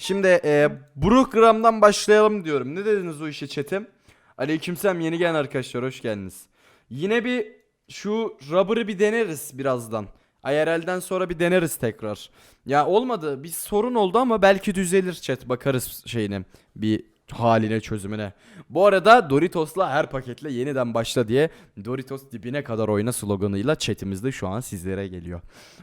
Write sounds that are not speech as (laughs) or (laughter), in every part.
Şimdi e, Brookgram'dan başlayalım diyorum. Ne dediniz o işe chatim? Aleykümselam yeni gelen arkadaşlar hoş geldiniz. Yine bir şu rubber'ı bir deneriz birazdan. IRL'den sonra bir deneriz tekrar. Ya olmadı bir sorun oldu ama belki düzelir chat bakarız şeyine bir haline çözümüne. Bu arada Doritos'la her paketle yeniden başla diye Doritos dibine kadar oyna sloganıyla chatimizde şu an sizlere geliyor.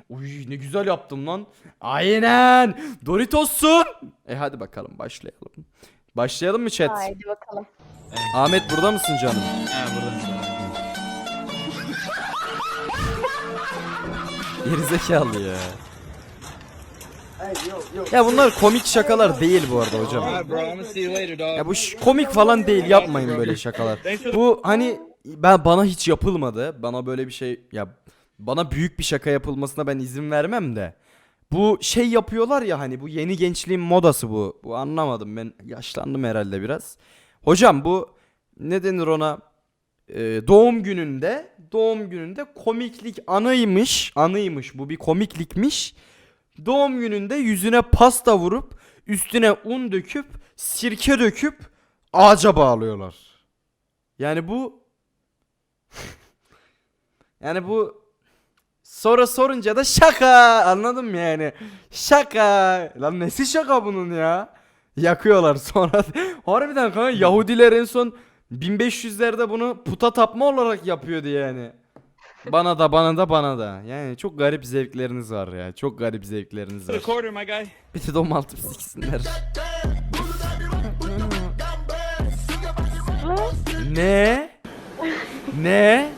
Uy ne güzel yaptım lan. Aynen. Doritos'sun. E hadi bakalım başlayalım. Başlayalım mı chat? Haydi bakalım. Ahmet burada mısın canım? Ha burada. Gerizekalı ya. Ya bunlar komik şakalar değil bu arada hocam. Ya bu komik falan değil yapmayın böyle şakalar. Bu hani ben bana hiç yapılmadı. Bana böyle bir şey ya bana büyük bir şaka yapılmasına ben izin vermem de. Bu şey yapıyorlar ya hani bu yeni gençliğin modası bu. Bu anlamadım ben yaşlandım herhalde biraz. Hocam bu ne denir ona? Ee, doğum gününde doğum gününde komiklik anıymış anıymış bu bir komiklikmiş. Doğum gününde yüzüne pasta vurup üstüne un döküp sirke döküp ağaca bağlıyorlar. Yani bu (laughs) yani bu sonra sorunca da şaka anladın mı yani? Şaka. Lan nesi şaka bunun ya? Yakıyorlar sonra. (laughs) Harbiden kanka Yahudiler en son 1500'lerde bunu puta tapma olarak yapıyordu yani. Bana da bana da bana da. Yani çok garip zevkleriniz var ya. Çok garip zevkleriniz var. Recorder my guy. Bir de domaltıp siksinler. ne? Ne?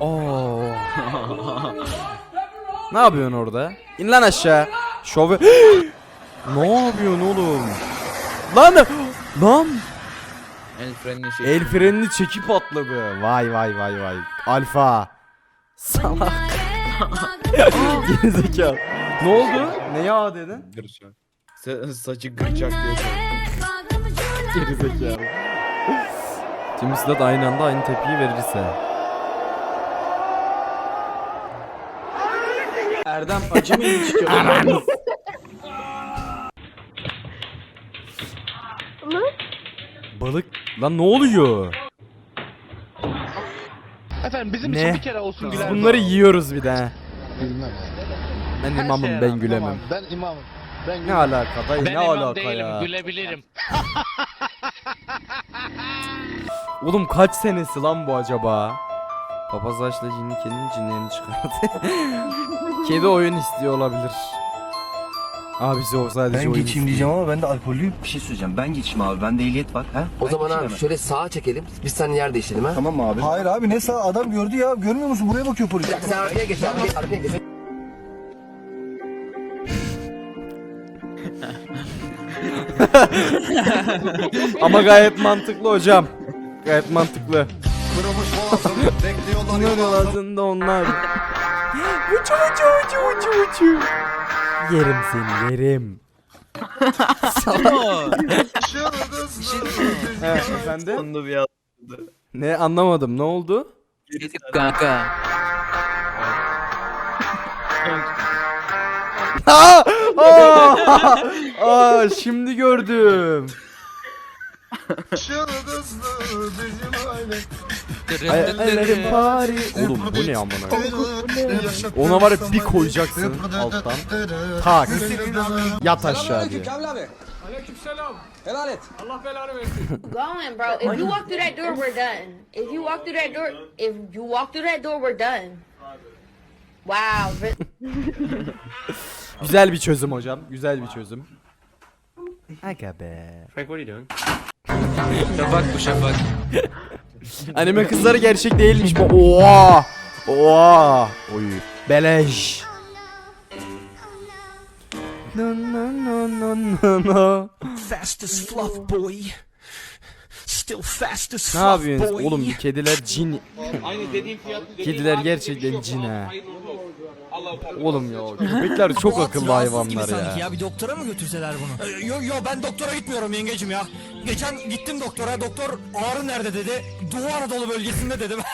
Oo. ne yapıyorsun orada? İn lan aşağı. Şovu. (gasps) ne yapıyorsun oğlum? Lan lan El frenini şey. el frenini çekip atladı. Vay vay vay vay. Alfa. Salak. (laughs) Gerizekalı. Ne oldu? Neye A dedin? Gırçak. Sa- saçı gırçak diye. Gerizekalı. Tüm Sıdat aynı anda aynı tepkiyi verirse. Erdem acı mı içiyor? (laughs) Balık. Lan ne oluyor? Efendim bizim Ne? için bir kere olsun Biz güler. bunları yiyoruz bir de. Bilmem. Ben Her imamım şeye ben rağmen, gülemem. tamam, Ben imamım. Ben Ne gülemem. alaka dayı Ben ne imam alaka değilim, ya? gülebilirim. (laughs) Oğlum kaç senesi lan bu acaba? Papaz açla cinli kedinin cinlerini çıkardı. (laughs) Kedi oyun istiyor olabilir. Abisi o sadece Ben oyun geçeyim diyeceğim ama ben de alkollüyüm. Bir şey söyleyeceğim. Ben geçeyim abi. Bende ehliyet var. Ha? O Ben zaman geçeyim abi hemen. şöyle sağa çekelim. Biz seninle yer değişelim ha. Tamam mı abi? Hayır abi ne sağ adam gördü ya. Görmüyor musun? Buraya bakıyor polis. Sen arkaya geç abi. Arkaya geç. (laughs) Ama gayet mantıklı hocam. Gayet mantıklı. Bunun ağzında onlar. (laughs) Uçu uçu uçu uçu uçu. Yerim seni yerim. He, efendim? Sonunda bir Ne anlamadım ne oldu? Kanka. (laughs) Aa! Aa! Aa, şimdi gördüm. Ay, ellerim pari. Oğlum bu ne amına? Ona var ya bir koyacaksın alttan. Tak. Yat aşağı diye. Going, bro. If you walk through that door, we're done. If you walk through that door, if you walk through that door, we're done. Wow. (laughs) Güzel bir çözüm hocam. Güzel bir çözüm. Aga be. Frank, what are you doing? (laughs) Şafak bu şafak. Anime kızları gerçek değilmiş bu. Oha! Oha! Oy. Beleş. No no no no no no. Fast as fluff boy. Still fast as Ne fluff boy. oğlum kediler cin. Kediler gerçekten cin ha. Oğlum ya köpekler çok akıllı hayvanlar ya. ya bir doktora mı götürseler bunu? Yo yo ben doktora gitmiyorum yengecim ya. Geçen gittim doktora. Doktor ağrı nerede dedi. Doğu Anadolu bölgesinde dedim. (laughs)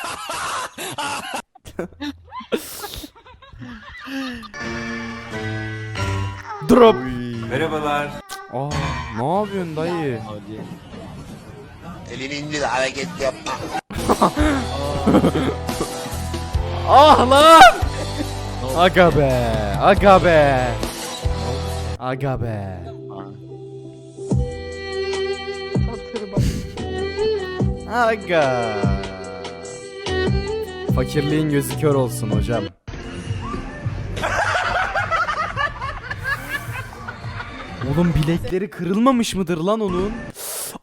Drop. Merhabalar. Aa, ne yapıyorsun dayı? Elini indir hareket yapma. (laughs) Ah lan! Aga be, aga be. Aga be. Aga. Fakirliğin gözü kör olsun hocam. Oğlum bilekleri kırılmamış mıdır lan onun?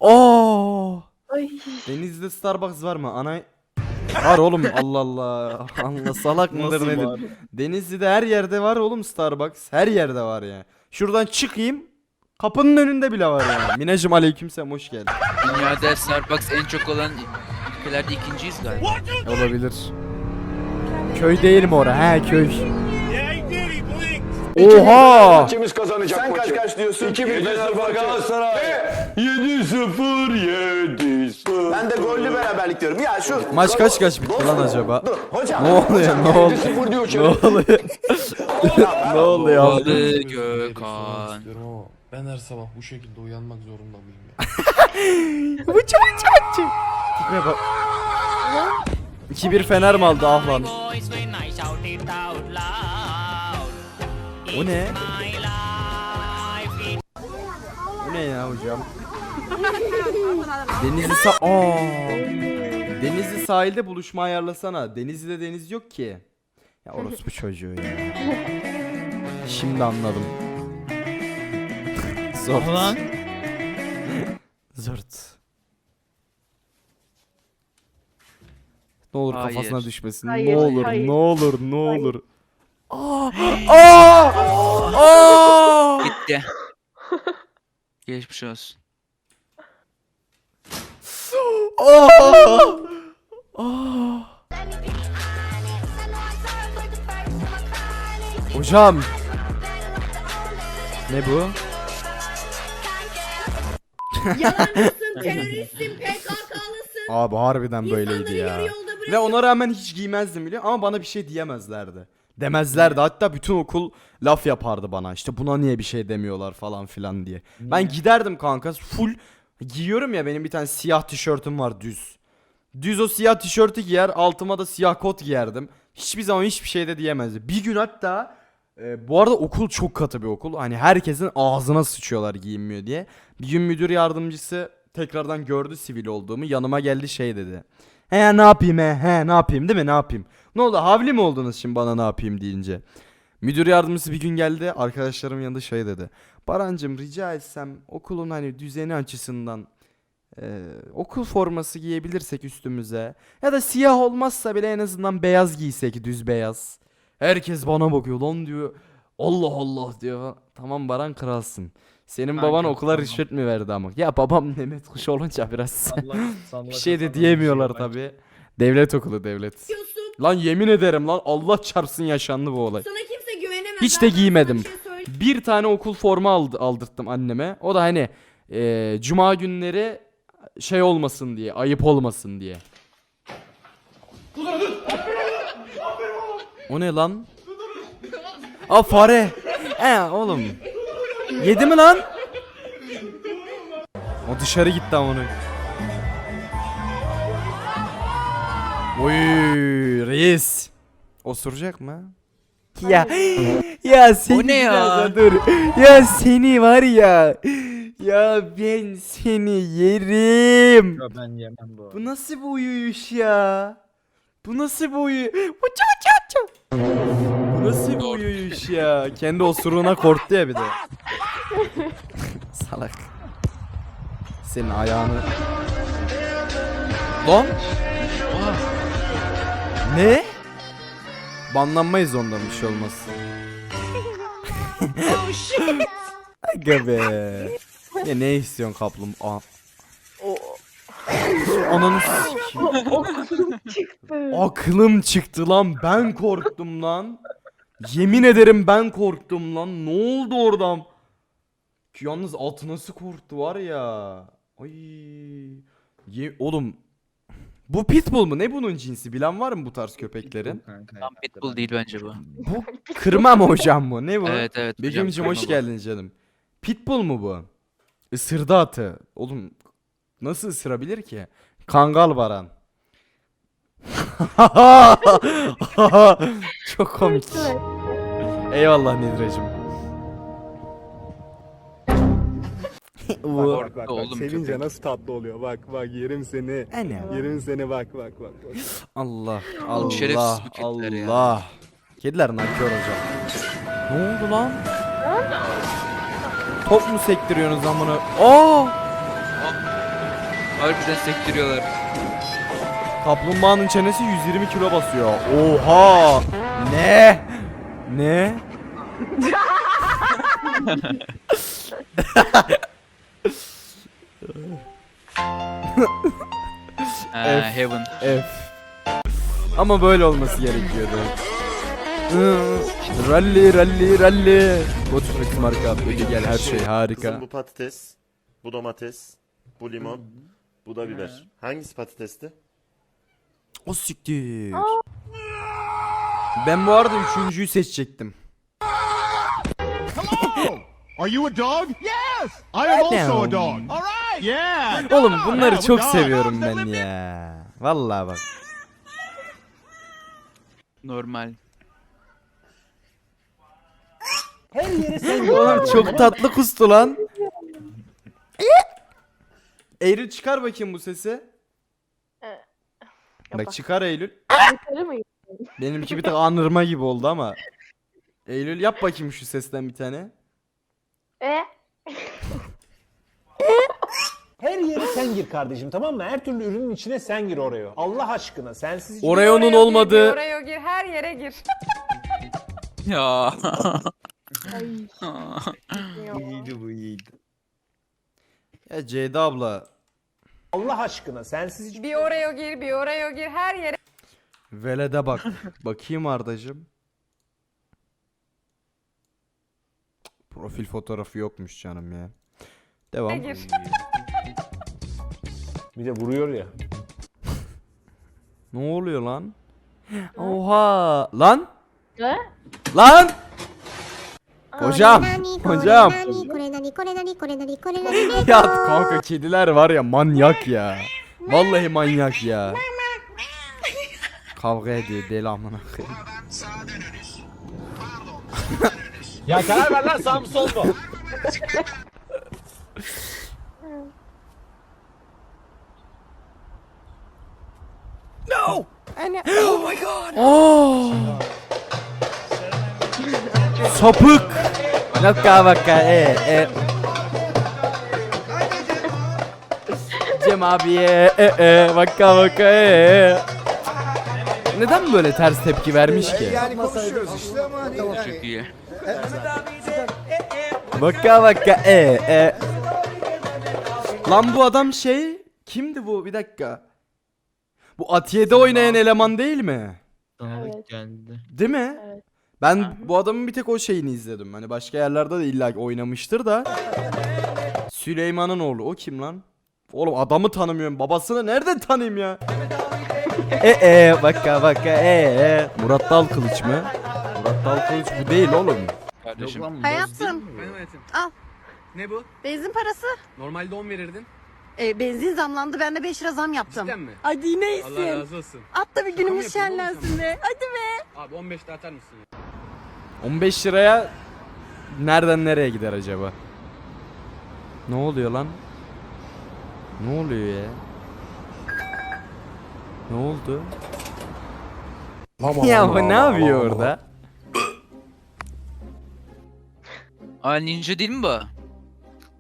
Aa! Denizde Starbucks var mı? Ana Var oğlum Allah Allah. Allah salak mıdır nedir? Denizli'de her yerde var oğlum Starbucks. Her yerde var ya. Şuradan çıkayım. Kapının önünde bile var yani. Minacım aleykümselam hoş geldin. Dünyada Starbucks en çok olan ülkelerde ikinciyiz galiba. Olabilir. Köy değil mi ora? He köy. Oha! Kimiz kazanacak Sen kaç kaç diyorsun? 2-1 Fenerbahçe Galatasaray. 7-0 7 Ben de gollü beraberlik diyorum. Ya şu Maç kaç kaç bitti lan acaba? Dur hocam. Ne oluyor? Ne oluyor? 7-0 diyor Ne çocuk. oluyor? (laughs) ne oluyor? Balı Gökhan. istiyorum ama ben her sabah bu şekilde uyanmak zorunda mıyım ya? Bu çok çok çok. Tipe bak. 2-1 Fener mi aldı ah lan? O ne? Bu ne ya hocam? Denizli sa Aa. Denizli sahilde buluşma ayarlasana. Denizli'de deniz yok ki. Ya orospu çocuğu ya. Şimdi anladım. (laughs) Zort. (laughs) Zort. Ne olur Hayır. kafasına düşmesin. Hayır, ne olur, hayır. ne olur, ne olur. Aa! Aa! Aa! Gitti. (laughs) Geçmiş olsun. Aa! Aa! Hocam. Ne bu? Yalancısın, (laughs) teröristsin, PKK'lısın. Abi harbiden böyleydi ya. yarı yolda Ve ona rağmen hiç giymezdim biliyor ama bana bir şey diyemezlerdi. Demezlerdi hatta bütün okul laf yapardı bana işte buna niye bir şey demiyorlar falan filan diye. Ben giderdim kanka full giyiyorum ya benim bir tane siyah tişörtüm var düz. Düz o siyah tişörtü giyer altıma da siyah kot giyerdim. Hiçbir zaman hiçbir şey de diyemezdi. Bir gün hatta e, bu arada okul çok katı bir okul. Hani herkesin ağzına sıçıyorlar giyinmiyor diye. Bir gün müdür yardımcısı tekrardan gördü sivil olduğumu. Yanıma geldi şey dedi. He ne yapayım he he ne yapayım değil mi ne yapayım. Ne oldu havli mi oldunuz şimdi bana ne yapayım deyince. Müdür yardımcısı bir gün geldi arkadaşlarım yanında şey dedi. Barancım rica etsem okulun hani düzeni açısından e, okul forması giyebilirsek üstümüze. Ya da siyah olmazsa bile en azından beyaz giysek düz beyaz. Herkes bana bakıyor lan diyor. Allah Allah diyor. Tamam Baran kralsın. Senin baban Kanka, okula tamam. rüşvet mi verdi ama? Ya babam (laughs) Mehmet Kuş olunca biraz (laughs) bir şey de diyemiyorlar tabi. Devlet okulu devlet. Diyorsun. Lan yemin ederim lan Allah çarpsın yaşandı bu olay. Sana kimse güvenemez. Hiç Ben de sana giymedim. bir şey. Bir tane okul forma aldı, aldırttım anneme. O da hani e, cuma günleri şey olmasın diye, ayıp olmasın diye. O ne lan? Aa fare. He oğlum. Yedi mi lan? O dışarı gitti ama onu. Oy reis. Osuracak mı? Ya ya seni O ne ya? bir dakika dur. Ya seni var ya. Ya ben seni yerim. Ben yemem bu. Bu nasıl bir uyuyuş ya? Bu nasıl bir uyu... Çat çat. Bu nasıl bir uyuyuş ya? Kendi osuruğuna korktu ya bir de. Salak. Senin ayağını... Lan? Ne? Banlanmayız ondan bir şey olmaz. Aga be. Ya ne istiyorsun kaplum? Aa. Ananı. Çıktı. Aklım çıktı lan ben korktum lan. Yemin ederim ben korktum lan. Ne oldu oradan? Ki Yalnız at nasıl korktu var ya. Ay. Ye- oğlum Bu pitbull mu? Ne bunun cinsi? Bilen var mı bu tarz köpeklerin? Tam pitbull değil bence bu. Bu (laughs) kırma mı hocam bu? Ne bu? Evet evet. hocam, Begüm'cüm hoş kırma bu. geldin canım. Pitbull mu bu? Isırdı atı. Oğlum nasıl ısırabilir ki? Kangal baran. (laughs) Çok komik. Eyvallah Nidra'cığım. Bu Bak, bak, Oğlum Sevince köpek. nasıl tatlı oluyor. Bak bak yerim seni. Ana. Yerim seni bak bak bak. bak. Allah şerefsiz Allah bu kediler ya. Allah. Kediler nankör hocam. Ne oldu lan? Top mu sektiriyorsunuz lan bunu? Aa! Harbiden sektiriyorlar. Kaplumbağanın çenesi 120 kilo basıyor. Oha! Ne? Ne? Ha, (laughs) F. Heaven. F. Ama böyle olması gerekiyordu. Hı, Rally rally rally. Botflex marka böyle gel her şey harika. bu patates, bu domates, bu limon, bu da biber. Hangisi patatesti? O siktir. Ben bu arada üçüncüyü seçecektim. Are you a dog? Yes. I am also a dog. All right. Yeah. Oğlum bunları çok seviyorum ben ya. Vallahi bak. Normal. (laughs) Oğlum çok tatlı kustu lan. Eylül çıkar bakayım bu sesi. Bak çıkar Eylül. Benimki bir tık anırma gibi oldu ama. Eylül yap bakayım şu sesten bir tane. Her yere sen gir kardeşim tamam mı? Her türlü ürünün içine sen gir oraya. Allah aşkına sensiz hiç Oreo'nun olmadığı Oraya gir, her yere gir. Ya. (laughs) İyiydi bu iyiydi. Ya Ceyda abla Allah aşkına sensiz hiç Bir oraya gir, bir oraya gir, her yere velede bak. (laughs) Bakayım Ardacığım. Profil fotoğrafı yokmuş canım ya. Devam. gir. (laughs) bir de vuruyor ya. Ne oluyor lan? Oha! Lan! Ne? Lan! Hocam! Hocam! (laughs) ya kanka kediler var ya manyak ya. Vallahi manyak ya. Kavga ediyor deli amına koyayım. (laughs) Ya karar ver lan sağ mı sol mu? (gasps) Oh! Sapık! Vaka vaka e e. Cem abiye e e vaka vaka e e. Neden böyle ters tepki vermiş ki? Çok iyi. Vaka vaka e e. Lan bu adam şey kimdi bu bir dakika. Bu Atiye'de oynayan eleman değil mi? Tanıdık geldi. Değil mi? Ben bu adamın bir tek o şeyini izledim. Hani başka yerlerde de illa oynamıştır da. Süleyman'ın oğlu. O kim lan? Oğlum adamı tanımıyorum. Babasını nereden tanıyayım ya? e e vaka vaka e e. Murat Dal Kılıç mı? Murat Dal Kılıç bu değil oğlum. Kardeşim. Yok lan, Hayatım. Benim hayatım. Al. Ne bu? Benzin parası. Normalde 10 verirdin. E, benzin zamlandı, ben de 5 lira zam yaptım. Cidden mi? Hadi ne Allah razı olsun. At da bir günümüz yapıyorsun oğlum şenlensin be. Hadi be. Abi 15 de atar mısın? ya? 15 liraya nereden nereye gider acaba? Ne oluyor lan? Ne oluyor ya? Ne oldu? ya bu ne yapıyor orada? Aa ninja değil mi bu?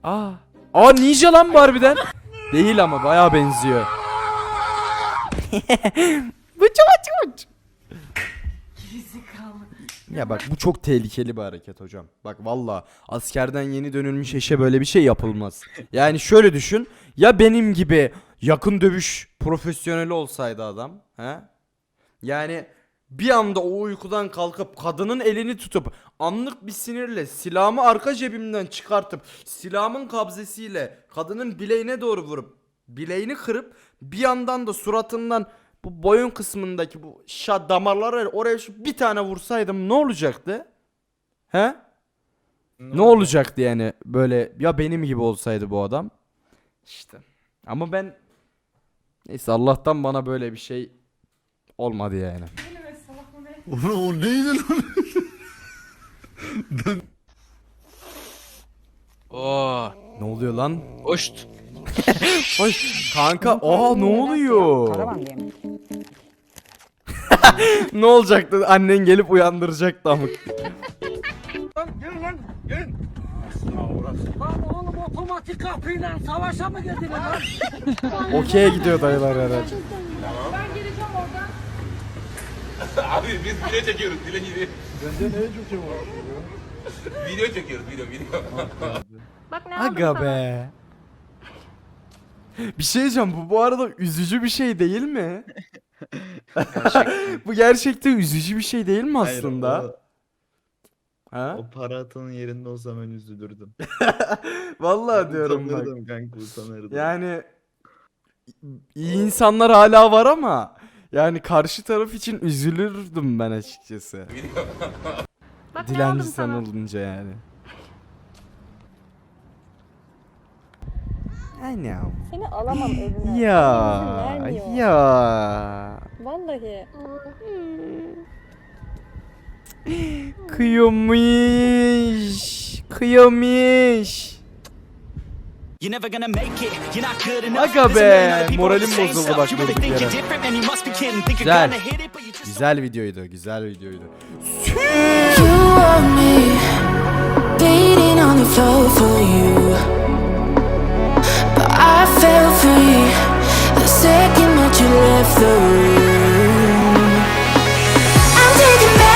Aa. Aa ninja lan bu harbiden. Değil ama baya benziyor. (laughs) bu çok çok. Ya bak bu çok tehlikeli bir hareket hocam. Bak valla askerden yeni dönülmüş eşe böyle bir şey yapılmaz. Yani şöyle düşün. Ya benim gibi yakın dövüş profesyoneli olsaydı adam. He? Yani bir anda o uykudan kalkıp kadının elini tutup anlık bir sinirle silahımı arka cebimden çıkartıp silahımın kabzesiyle kadının bileğine doğru vurup bileğini kırıp bir yandan da suratından bu boyun kısmındaki bu şa damarlar var ya, oraya şu bir tane vursaydım ne olacaktı? He? Ne olacaktı yani böyle ya benim gibi olsaydı bu adam? İşte. Ama ben neyse Allah'tan bana böyle bir şey olmadı yani. o neydi lan? (laughs) Oo. Ne oluyor lan? Hoşt. (laughs) Hoş kanka aa ne oluyor? (laughs) ne olacaktı? Annen gelip uyandıracaktı amık. otomatik kapıyla savaşa mı girdin lan? (laughs) Okey'e gidiyor dayılar herhalde. Abi biz video çekiyoruz. Dile gidi. Video çekiyoruz video video. Aga be. (laughs) Bir şey diyeceğim bu bu arada üzücü bir şey değil mi? (laughs) bu gerçekten üzücü bir şey değil mi Hayır, aslında? o, ha? o para atanın yerinde olsam ben üzülürdüm. (laughs) Vallahi diyorum bak. Utanırdım kanka utanırdım. Yani iyi insanlar hala var ama yani karşı taraf için üzülürdüm ben açıkçası. Dilenci sen olunca yani. I. Seni alamam evime. (laughs) ya. Benim izin vermiyor. Ya. Vallahi. Kıyamış. Kıyamış. Aga be moralim bozuldu bak durduk. Güzel. Güzel videoydu, güzel videoydu. Sü I felt free the second that you left the room.